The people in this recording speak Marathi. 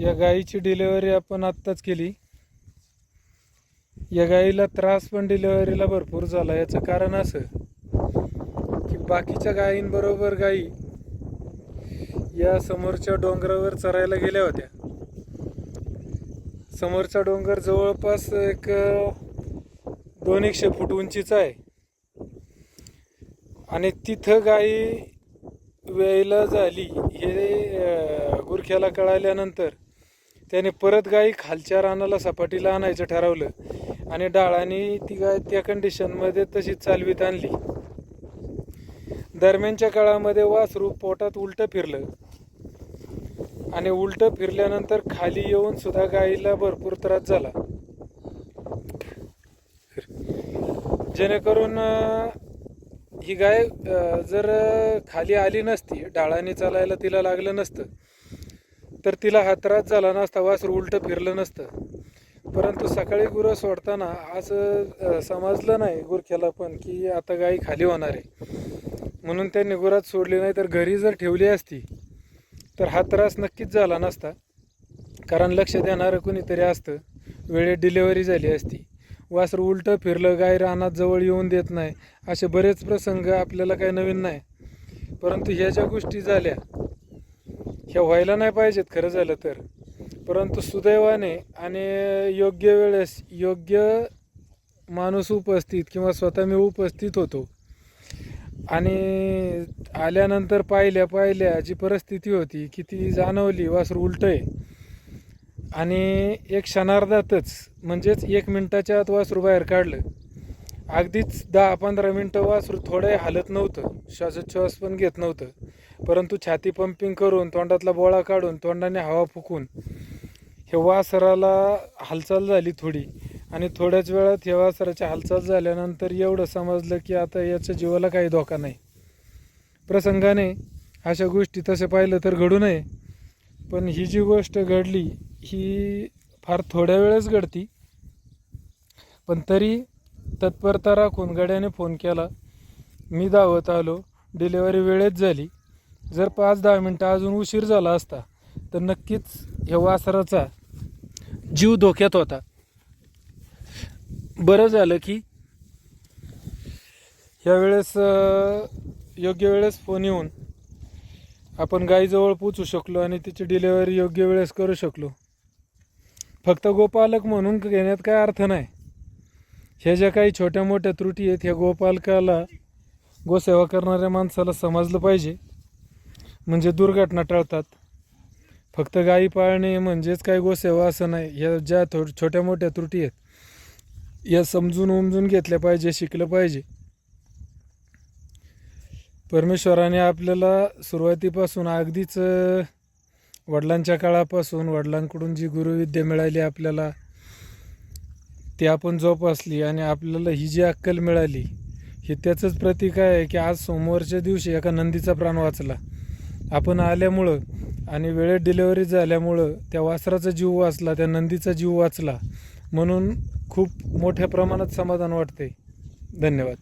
या गाईची डिलेवरी आपण आत्ताच केली. या गाईला त्रास पण डिलेवरीला भरपूर झाला. याचं कारण असं की बाकीच्या गायींबरोबर गायी या समोरच्या डोंगरावर चरायला गेल्या होत्या. समोरचा डोंगर जवळपास एक दोन एकशे फूट उंचीचा आहे. आणि तिथं गाई वेळेला झाली हे गुरख्याला कळाल्यानंतर त्याने परत गाई खालच्या रानाला सपाटीला आणायचं ठरवलं. आणि डाळाने ती गाय त्या कंडिशनमध्ये तशीच चालवीत आणली. दरम्यानच्या काळामध्ये वासरू पोटात उलटं फिरलं. आणि उलटं फिरल्यानंतर खाली येऊन सुद्धा गाईला भरपूर त्रास झाला. जेणेकरून ही गाय जर खाली आली नसती डाळाने चालायला तिला लागलं नसतं तर तिला हा त्रास झाला नसता वासरू उलटं फिरलं नसतं. परंतु सकाळी गुरं सोडताना असं समजलं नाही गुरख्याला पण की आता गाई खाली होणार आहे. म्हणून त्यांनी गुरात सोडली नाही तर घरी जर ठेवली असती तर हा त्रास नक्कीच झाला नसता. कारण लक्ष देणारं कुणीतरी असतं. वेळेत डिलेवरी झाली असती. वासर उलटं फिरलं गाय रानात जवळ येऊन देत नाही. असे बरेच प्रसंग आपल्याला काही नवीन नाही. परंतु ह्या ज्या गोष्टी झाल्या ह्या व्हायला नाही पाहिजेत खरं झालं तर. परंतु सुदैवाने आणि योग्य वेळेस योग्य माणूस उपस्थित किंवा स्वतः मी उपस्थित होतो. आणि आल्यानंतर पाहिल्या पाहिल्या जी परिस्थिती होती की ती जाणवली वासरू उलट आहे आणि एक क्षणार्धातच म्हणजेच एक मिनटाच्या आत वासरू बाहेर काढलं. अगदीच दहा पंधरा मिनटं वासरू थोडंही हालत नव्हतं. श्वासोच्छ्वास पण घेत नव्हतं. परंतु छाती पंपिंग करून तोंडातला बोळा काढून तोंडाने हवा फुकून हे वासराला हालचाल झाली थोडी. आणि थोड्याच वेळात हे वासराची हालचाल झाल्यानंतर एवढं समजलं की आता याच्या जीवाला काही धोका नाही. प्रसंगाने अशा गोष्टी तसे पाहिलं तर घडू नये. पण ही जी गोष्ट घडली ही फार थोड्या वेळेस घडती. पण तरी तत्परता राखून गड्याने फोन केला. मी धावत आलो. डिलेवरी वेळेत झाली. जर पाच दहा मिनटं अजून उशीर झाला असता तर नक्कीच ह्या वासराचा जीव धोक्यात होता. बरं झालं की ह्यावेळेस वेळेस योग्य वेळेस फोन येऊन आपण गाईजवळ पोचू शकलो आणि तिची डिलेवरी योग्य वेळेस करू शकलो. फक्त गोपालक म्हणून घेण्यात काय अर्थ नाही. ह्या ज्या काही छोट्या मोठ्या त्रुटी आहेत ह्या गोपालकाला गोसेवा करणाऱ्या माणसाला समजलं पाहिजे. म्हणजे दुर्घटना टळतात. फक्त गायी पाळणे म्हणजे म्हणजेच काही गोसेवा असं नाही. या ज्या थो छोट्या मोठ्या त्रुटी आहेत या समजून उमजून घेतल्या पाहिजे शिकलं पाहिजे. परमेश्वराने आपल्याला सुरुवातीपासून अगदीच वडिलांच्या काळापासून वडिलांकडून जी गुरुविद्या मिळाली आपल्याला ती आपण जोपासली आणि आपल्याला ही जी अक्कल मिळाली हे त्याचंच प्रतीक आहे की आज सोमवारच्या दिवशी एका नंदीचा प्राण वाचला. आपण आल्यामुळं आणि वेळेत डिलेवरी झाल्यामुळं त्या वासराचा जीव वाचला त्या नंदीचा जीव वाचला म्हणून खूप मोठ्या प्रमाणात समाधान वाटते धन्यवाद.